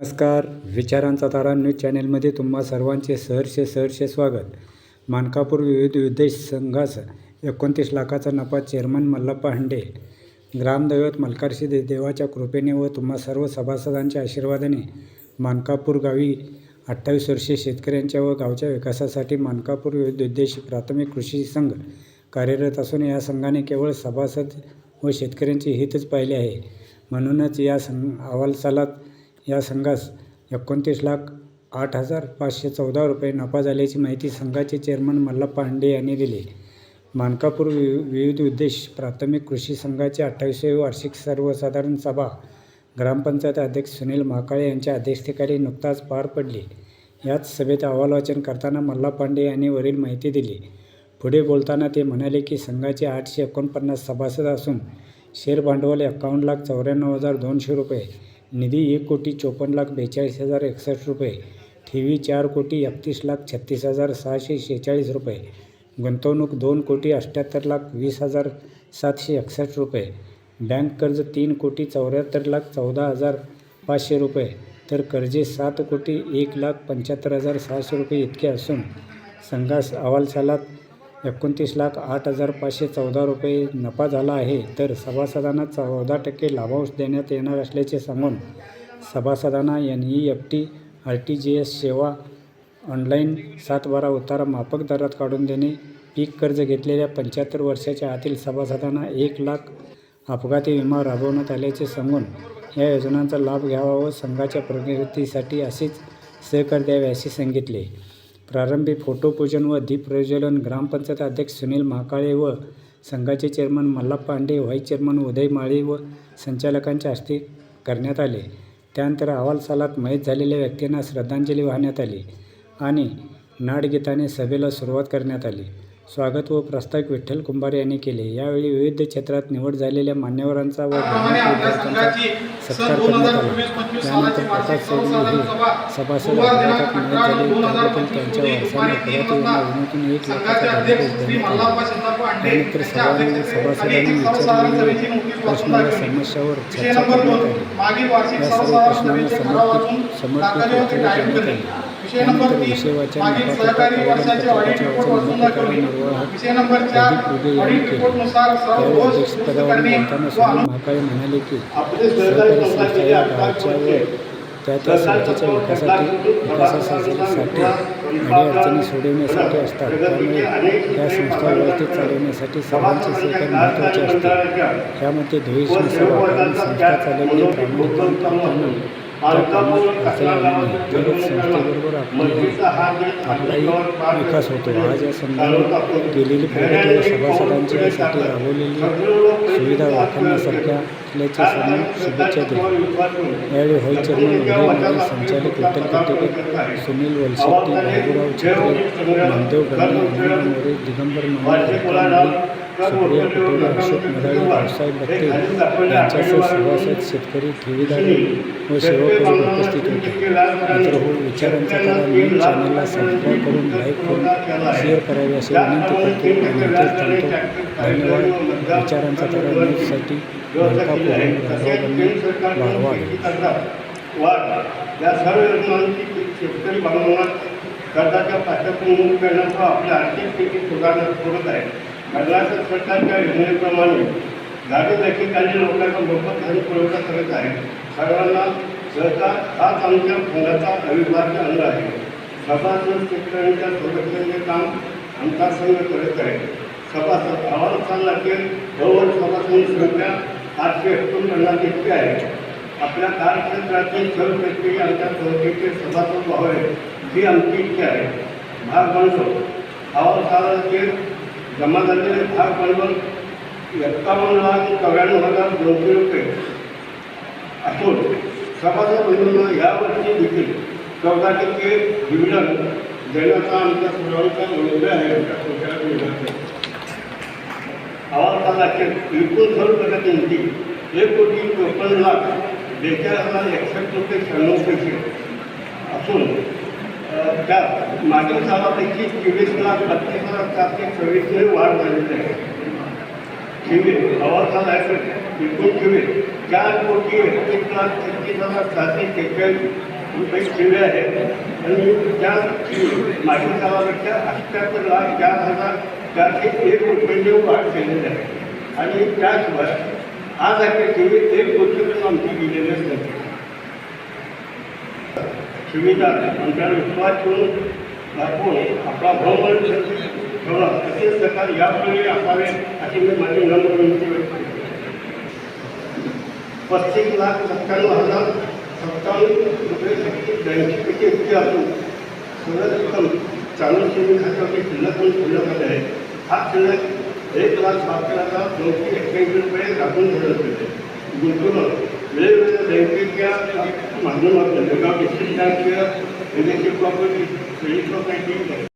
नमस्कार विचारांचा तारा न्यूज चॅनेलमध्ये तुम्हा सर्वांचे सहर्ष सहर्ष स्वागत. मानकापूर विविध उद्देश संघास एकोणतीस लाखाचा नफा चेअरमन मल्लप्पा हंडे ग्रामदैवत मल्कारशी दे देवाच्या कृपेने व तुम्हा सर्व सभासदांच्या आशीर्वादाने मानकापूर गावी अठ्ठावीस वर्षे शेतकऱ्यांच्या व गावच्या विकासासाठी मानकापूर विविध उद्देश प्राथमिक कृषी संघ कार्यरत असून या संघाने केवळ सभासद व शेतकऱ्यांचे हितच पाहिले आहे. म्हणूनच या संघ अहवालसालात या संघास एकोणतीस लाख आठ हजार पाचशे चौदा रुपये नफा झाल्याची माहिती संघाचे चेअरमन मल्लप्पा पांडे यांनी दिली. मानकापूर वि विविध उद्देश प्राथमिक कृषी संघाची अठ्ठावीसवी वार्षिक सर्वसाधारण सभा ग्रामपंचायत अध्यक्ष सुनील महाकाळे यांच्या अध्यक्षतेखाली नुकताच पार पडली. याच सभेत अहवाल वाचन करताना मल्ला पांडे यांनी वरील माहिती दिली. पुढे बोलताना ते म्हणाले की संघाचे आठशे एकोणपन्नास सभासद असून शेअर भांडवल एकावन्न लाख चौऱ्याण्णव हजार दोनशे रुपये निधी एक कोटी चोपन्न लाख बेचाळीस हजार एकसष्ट रुपये. ठेवी चार कोटी एकतीस लाख छत्तीस हजार सहाशे शेहेचाळीस रुपये. गुंतवणूक दोन कोटी अठ्ठ्याहत्तर लाख वीस हजार सातशे एकसष्ट रुपये. बँक कर्ज तीन कोटी चौऱ्याहत्तर लाख चौदा हजार पाचशे रुपये. तर कर्जे सात कोटी एक लाख पंच्याहत्तर हजार सहाशे रुपये इतके असून संघास अहवालसालात एकोणतीस लाख आठ हजार पाचशे चौदा रुपये नफा झाला आहे. तर सभासदांना चौदा टक्के लाभांश देण्यात येणार असल्याचे सांगून सभासदांना N E F T R T G S सेवा ऑनलाईन सात बारा उतारा माफक दरात काढून देणे पीक कर्ज घेतलेल्या पंच्याहत्तर वर्षाच्या आतील सभासदांना एक लाख अपघाती विमा राबवण्यात आल्याचे सांगून या योजनांचा लाभ घ्यावा व संघाच्या प्रगतीसाठी असेच सहकार द्यावे असे सांगितले. प्रारंभी फोटोपूजन व दीपप्रज्वलन ग्रामपंचायत अध्यक्ष सुनील महाकाळे व संघाचे chairman Mallappa Pande vice chairman Uday Mali व संचालकांच्या हस्ते करण्यात आले. त्यानंतर अहवालसालात मयत झालेल्या व्यक्तींना श्रद्धांजली वाहण्यात आली आणि नाडगीताने सभेला सुरुवात करण्यात आली. स्वागत व प्रस्ताविक विठ्ठल कुंभार यांनी केले. यावेळी विविध क्षेत्रात निवड झालेल्या मान्यवरांचा व सत्कार करण्यात आला. त्यानंतर प्रकाश चौधरी हे सभासद अपघातात मयत झाले. त्याबद्दल त्यांच्या वारसांना पुरात विम्यातून एक लाखाचा धनादेश देण्यात आला त्यानंतर सर्वांनी सभासदांनी विचारलेल्या प्रश्न व समस्यावर चर्चा करण्यात आली. या सर्व प्रश्नांना समर्पित समर्पित उत्तरे देण्यात आली. विषय वाचन सुनील महाकाळे म्हणाले की सहकारी संस्था या गावाच्या व त्या त्या संस्थेच्या विकासासाठी विकासासाठी अडीअडचणी सोडवण्यासाठी असतात. त्यामुळे त्या संस्था व्यवस्थित चालवण्यासाठी सर्वांचे सहकार्य महत्त्वाचे असते. यामध्ये द्वेष नसावा कारण संस्था चालवणे विकास होतो हा या संदर्भात केलेली प्रगती व सभासदांची यासाठी राबवलेली सुविधा वाखाणण्यासारख्या असल्याचे सांगून शुभेच्छा दिल्या यावेळी व्हाईस चेअरमन संचालक विठ्ठल कटेकर सुनील वलशेट्टी बाबूराव छत्रे नामदेव गणे मोरे दिगंबर महाराज सुप्रिया पटेल अशोक मदारी भाऊसाहेब बत्ते यांच्यासह सभासद शेतकरी ठेवीदारी व सेवक उपस्थित होते. मित्र हो विचारांचा करा न्यूज चॅनलला सबस्क्राईब करून लाईक करून शेअर करावे असे विनंती करतो आणि इथेच थांबतो. धन्यवाद. विचारांचा करा न्यूजसाठी मलकापूरहून राघव बन्ने वाढ या सर्व योजनांची शेतकरी बांधवांना कर्जाच्या पाठ्यक्रम करण्याचा आपल्या आर्थिक स्थिती सुधारणा करत आहे कर्नाटक सरकारच्या योजनेप्रमाणे गाडी देखील लोकांना मोफत आणि पुरवठा करत आहे. सर्वांना सहकार हाच आमच्या फंडाचा अविभाज्य अंग आहे. सभासद शेतकऱ्यांच्या संरक्षणाचे काम आमचा संघ करत आहे. सभासद अहवाल चालला की बहुवर सभासद संख्या आठशे एकोणपन्नास इतकी आहे. आपल्या कार्यक्षेत्रातील सर्व व्यक्ती आमच्या संस्थेचे सभासद व्हावे ही आमची इच्छा आहे. भाग भांडवल अहवाल चालला की जमा झालेले भाग भांडवल एक्कावन्न लाख चौऱ्याण्णव हजार दोनशे रुपये असून सभासद बंधूंना यावर्षी देखील चौदा टक्के डिव्हिडंड देण्याचा आमच्या सर्वांचा निर्णय आहे. आमच्या कोणत्या विभागात अहवाल एकूण सर्व किमती एक कोटी चोपन्न लाख बेचाळीस हजार एकसष्ट रुपये शहाण्णव पैसे. असून त्या मागील सालापैकी चोवीस लाख बत्तीस हजार चारशे सव्वीसने वाढ झालेली आहे. ठेवी अहवाल झाला आहे एकूण ठेवी चार कोटी एकतीस लाख छत्तीस हजार चारशे शेहेचाळीस रुपये ठेवले आहे आणि त्या मागील सालापेक्षा अठ्ठ्याहत्तर लाख चार हजार चारशे एक रुपयांनी वाढ केलेली आहे. आणि त्याशिवाय आज अखेरची एक गोष्टी पण आमची गेलेली नाही. शिवीदार आमच्यावर विश्वास ठेवून दाखवून आपला भावमान ठेवणं असे सरकार यापुढे असावे अशी मी माझी नम्र विनंती व्यक्त करतो पस्तीस लाख सत्त्याण्णव हजार सत्तावन्न रुपये छत्तीस ब्याऐंशी पैकी इतके असून सगळं रक्कम चालू सेविंग खात्यावरती शिल्लक म्हणून शिल्लक आले आहे हा शिल्लक एक लाख बहात्तर हजार दोनशे एक्क्याऐंशी रुपये राखून ठेवण्यात येते गुंतवणूक वेगवेगळ्या बँकेच्या माध्यमातून बेळगाव डिस्ट्रिक्ट विदेशी प्रॉपर्टी क्रेडिट प्रॉपर्टी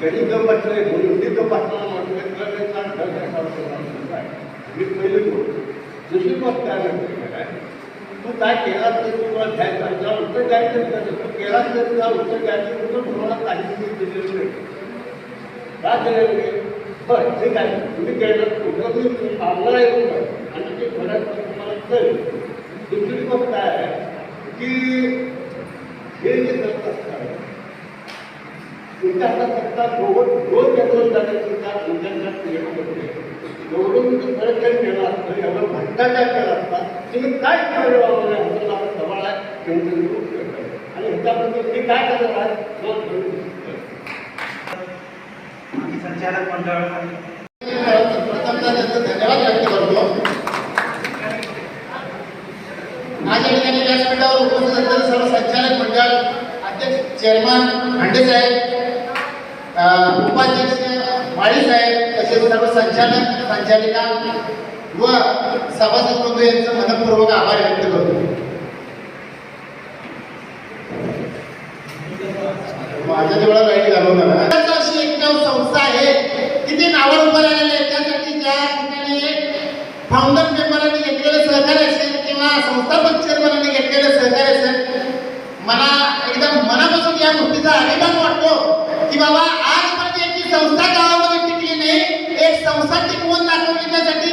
कधी गप बसले कोणी गप बसणार मी पहिली गोष्ट दुसरी गोष्ट काय म्हणते काय तू काय केला तर तुम्हाला द्यायचं तुला उत्तर द्यायचं नाही तू केला तर तुला उत्तर द्यायचं तर तुम्हाला काही दिलेलं नाही का दिलेलं नाही बरं ठीक आहे तुम्ही केलं तुमचं तुम्ही आम्हाला येऊन आणि ते घरात तुम्हाला कळेल दुसरी गोष्ट काय आहे की हे जे सत्ता आहे, तुमच्या हातात सत्ता दोन जन्म झाले तुमच्या तुमच्या क्रिएट करते खरं काही केलं? असतं एवढं भ्रष्टाचार केला असता तुम्ही काय केलं बाबा? ह्याचं नाव सवाल आहे आणि ह्याच्याबद्दल तुम्ही काय करणार आहे दोन संचालक मंडळ धन्यवाद व्यक्त करतो आज या ठिकाणी व्यासपीठावर सर्व संचालक मंडळ अध्यक्ष चेअरमन भांडे साहेब उपाध्यक्ष माळी साहेब तसेच सर्व संचालक संचालिका व सभासद बंधू यांचं मनपूर्वक आभार व्यक्त करतो माझ्या तेवढा गाडी घालवणार ना. अशी एकमेव संस्था आहे की ती नावावर उभं राहिलेली आहे त्यासाठी ज्या ठिकाणी फाउंडर मेंबरांनी घेतलेलं सहकार्य असेल किंवा संस्थापक चेअरमनांनी घेतलेलं सहकार्य सर. मला एकदम मनापासून या गोष्टीचा अभिमान वाटतो की बाबा आजपर्यंत यांची संस्था गावामध्ये टिकली नाही. एक संस्था टिकवून दाखवली त्यासाठी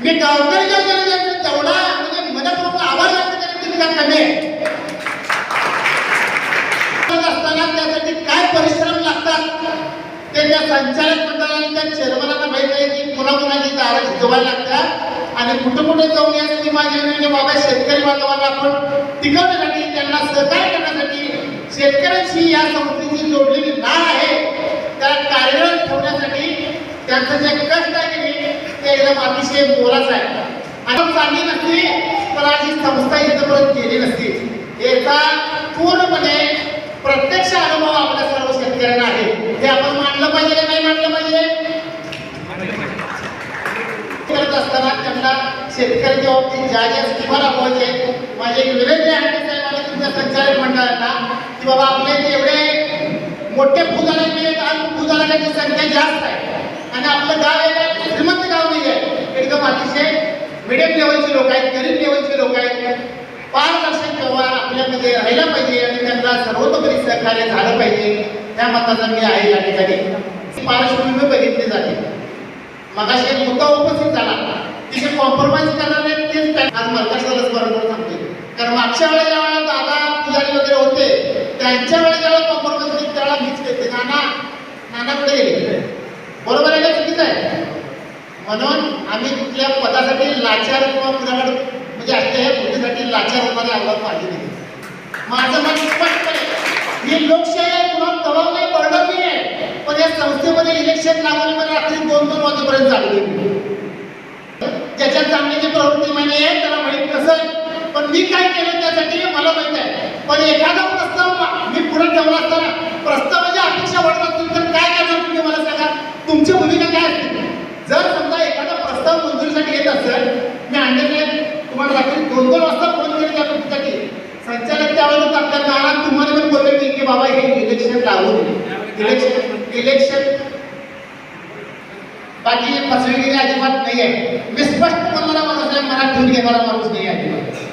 मी गावकरी जनतेचा तेवढा म्हणजे मनपूर्वक आभार व्यक्त करेन तितका कमी असताना त्यासाठी काय परिश्रम लागतात ते त्या संचालक मंडळाने त्या चेअरमनांना माहीत आहे की कुणाकुणाची दारं शिजवायला लागतात. आणि कुठं कुठे जाऊन यासाठी माझी माझ्या बाबा शेतकरी बांधवांना आपण टिकवण्यासाठी त्यांना सहकार्य करण्यासाठी शेतकऱ्यांशी या संस्थेची जोडलेली नाळ आहे. त्या कार्यरत ठेवण्यासाठी त्यांचं जे कष्ट आहे की ते एकदम अतिशय मोलाचं आहे. आणि चांगली नसती तर अशी संस्था इथपर्यंत गेली नसती. याचा पूर्णपणे प्रत्यक्ष अनुभव आपल्या सर्व शेतकऱ्यांना आहे. हे आपण मानलं पाहिजे का नाही मानलं पाहिजे करत असताना त्यांना शेतकऱ्याच्या बाबतीत ज्या ज्या स्कीमा राबवायच्या आहेत माझी एक विनंती आहे की साहेबांना तुमच्या संचालक मंडळांना की बाबा आपल्या एवढे मोठे भूधारक नाही आहेत भूधारकांची संख्या जास्त आहे. आणि आपलं गाव एक श्रीमंत गाव नाही आहे. एकदम अतिशय मिडियम लेवलचे लोक आहेत गरीब लेवलचे लोक आहेत. पारदर्शक व्यवहार आपल्यामध्ये राहिला पाहिजे आणि त्यांना सर्वतोपरी सहकार्य झालं पाहिजे त्या मताचा मी आहे या ठिकाणी. पार्श्वभूमी बघितली जाते. मगाशी मुद्दा उपस्थित झाला कॉम्प्रोमाइज करणार नाही तेच आज मल्काशालाच बरोबर सांगते कारण मागच्या वेळेला ज्या दादा पुजारी वगैरे होते त्यांच्या वेळेला ज्यावेळेला कॉम्प्रोमाइज होती त्यावेळेला मीच घेते नाना नानाकडे गेले? बरोबर आहे का? चुकीचं आहे? म्हणून आम्ही कुठल्या पदासाठी लाचार किंवा कुणाकडे म्हणजे असल्या ह्या गोष्टीसाठी लाचार होणारे आव्हान पाहिजे नाही माझं मत स्पष्ट आहे ही लोकशाही आहे कुणाला दबाव नाही पडलं नाही आहे पण या संस्थेमध्ये इलेक्शन लागून मला रात्री दोन दोन वाजेपर्यंत चालू ज्याच्यात चांगल्याची प्रवृत्ती मान्य आहे त्याला माहीत नसेल. पण मी काय केलं त्यासाठी मला माहीत आहे. पण एखादा प्रस्ताव मी पुढे ठेवला असताना प्रस्तावाच्या अपेक्षा वाढत असतील तर काय करणार तुम्ही मला सांगा? तुमची भूमिका काय असते? जर समजा एखादा प्रस्ताव मंजुरीसाठी येत असेल मी अंडरलाईन तुम्हाला रात्री दोन दोन वाजता फोन केले त्या गोष्टीसाठी संचालक त्यावेळेस आपल्या काळात तुम्हाला मी बोलले की बाबा हे इलेक्शन लागू इलेक्शन इलेक्शन बाकी फसवेगिरी अजिबात नाही आहे. मी स्पष्ट बोलणारा माणूस आहे मनात ठेवून घेणारा माणूस नाही अजिबात.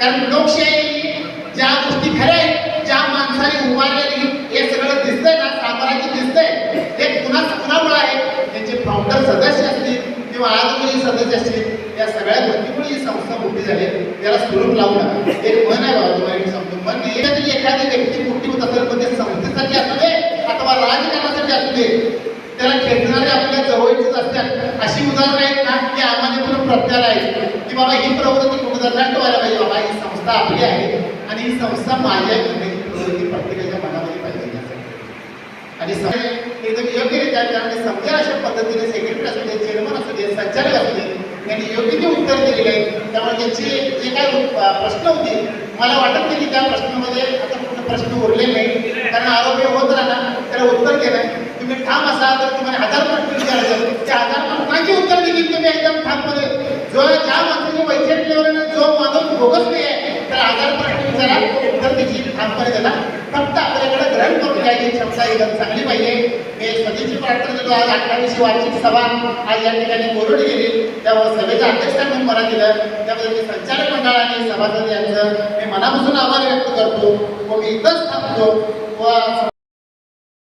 कारण लोकशाही ज्या गोष्टी खऱ्या आहेत ज्या माणसाने उभारलेली हे सगळं दिसतंय ना साम्राज्य दिसतंय. हे पुन्हा कुणामुळे आहे? त्यांचे फाउंडर सदस्य असतील किंवा आजूबाजूचे सदस्य असतील या सगळ्या गोष्टीमुळे ही संस्था मोठी झाली त्याला स्वरूप लावू नका. एक मन आहे बाबा तुम्हाला समजून मन एखादी एखादी व्यक्ती मोठी होत असेल पण ते संस्थेसाठी असू दे अथवा राजकारणासाठी असू दे त्याला खेचणारे आपल्या जवळचेच असतात अशी उदाहरणं आहेत ना की आम्हाला पण प्रत्याला आहे की बाबा ही प्रवृत्ती कुठं नष्ट व्हायला पाहिजे. बाबा ही संस्था आपली आहे आणि ही संस्था माझ्या प्रवृत्ती प्रत्येकाच्या मनामध्ये पाहिजे. आणि एकदम योग्यरित्या त्यामध्ये समजेल अशा पद्धतीने सेक्रेटरी असू दे चेअरमन असू दे संचालक असू दे त्यांनी योग्य ते उत्तर दिलेले आहे. त्यामुळे त्यांचे जे काही प्रश्न होते मला वाटत नाही की त्या प्रश्नामध्ये आता कुठं प्रश्न उरले नाही कारण आरोग्य होत राहणार त्याला उत्तर केलं तुम्ही ठाम असाल तर तुम्हाला हजार प्रश्न विचारायचे त्या हजार प्रश्नांची उत्तर दिली तुम्ही एकदम ठाममध्ये जो ज्या माणसाने वैचारिक लेवलने जो माणूस भोगत नाही आहे तर हजार प्रश्न विचारा उत्तर त्याची ठामपणे देणार फक्त आपल्याकडे ग्रहण करून घ्यायची क्षमता एकदम चांगली पाहिजे. मी स्वतःची प्रार्थना देतो आज अठ्ठावीसशे वार्षिक सभा आज या ठिकाणी बोलवली गेली. त्यामुळे सभेचं अध्यक्षांनी म्हणून मला दिलं. त्याबद्दल मी संचालक मंडळ आणि सभासद यांचं मी मनापासून आभार व्यक्त करतो. व मी इथंच थांबतो. व